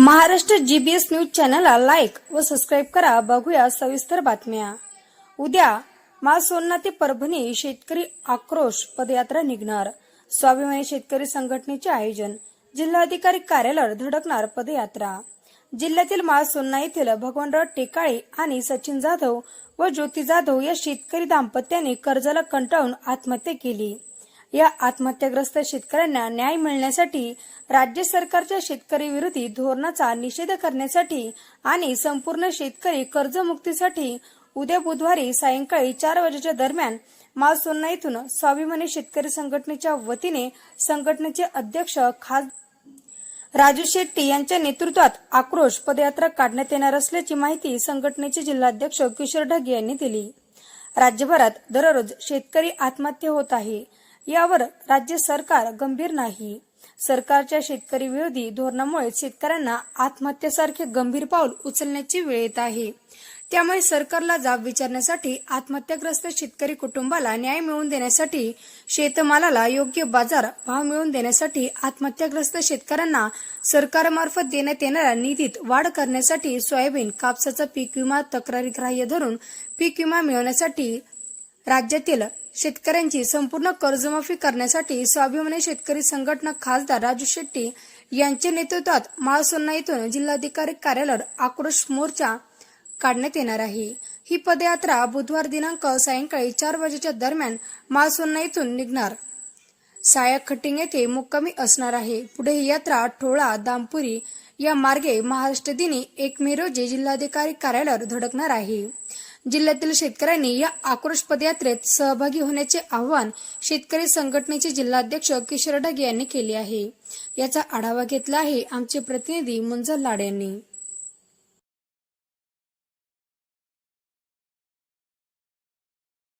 Maharashtra GBS news चॅनलला like व subscribe करा. बघूया सविस्तर बातम्या. उद्या मासोन्ना ते परभणी शेतकरी आक्रोश पदयात्रा निघणार. स्वाभिमानी शेतकरी संघटनेचे आयोजन. जिल्हाधिकारी कार्यालयावर धडकणार पदयात्रा. जिल्ह्यातील माळ सोन्ना येथील भगवानराव टेकाळे आणि सचिन जाधव व ज्योती जाधव या शेतकरी दाम्पत्याने कर्जाला कंटाळून आत्महत्या केली. या आत्महत्याग्रस्त शेतकऱ्यांना न्याय मिळण्यासाठी राज्य सरकारच्या शेतकरी विरोधी धोरणाचा निषेध करण्यासाठी आणि संपूर्ण शेतकरी कर्जमुक्तीसाठी उद्या बुधवारी सायंकाळी चार वाजेच्या दरम्यान मालसोन्ना येथून स्वाभिमानी शेतकरी संघटनेच्या वतीने संघटनेचे अध्यक्ष खास राजू शेट्टी यांच्या नेतृत्वात आक्रोश पदयात्रा काढण्यात येणार असल्याची माहिती संघटनेचे जिल्हाध्यक्ष किशोर ढगे यांनी दिली. राज्यभरात दररोज शेतकरी आत्महत्या होत आहे. यावर राज्य सरकार गंभीर नाही. सरकारच्या शेतकरी विरोधी धोरणामुळे शेतकऱ्यांना आत्महत्येसारखे गंभीर पाऊल उचलण्याची वेळ येत आहे. त्यामुळे सरकारला जाब विचारण्यासाठी आत्महत्याग्रस्त शेतकरी कुटुंबाला न्याय मिळवून देण्यासाठी शेतमालाला योग्य बाजार भाव मिळवून देण्यासाठी आत्महत्याग्रस्त शेतकऱ्यांना सरकारमार्फत देण्यात येणाऱ्या निधीत वाढ करण्यासाठी सोयाबीन कापसाचा पीक विमा तक्रारी ग्राह्य धरून पीक विमा मिळवण्यासाठी राज्यातील शेतकऱ्यांची संपूर्ण कर्जमाफी करण्यासाठी स्वाभिमानी शेतकरी संघटना खासदार राजू शेट्टी यांच्या नेतृत्वात माळसोन्ना येथून जिल्हाधिकारी कार्यालयावर आक्रोश मोर्चा काढण्यात येणार आहे. ही पदयात्रा बुधवार दिनांक सायंकाळी चार वाजेच्या दरम्यान माळसोन्ना येथून निघणार. सायक खटिंग येथे मुक्कामी असणार आहे. पुढे ही यात्रा ठोळा दामपुरी या मार्गे महाराष्ट्र दिनी एक मे रोजी जिल्हाधिकारी कार्यालयावर धडकणार आहे. जिल्ह्यातील शेतकऱ्यांनी या आक्रोश पदयात्रेत सहभागी होण्याचे आवाहन शेतकरी संघटनेचे जिल्हाध्यक्ष किशोर ढगे यांनी केले आहे. याचा आढावा घेतला आहे आमचे प्रतिनिधी मुंजल लाड यांनी.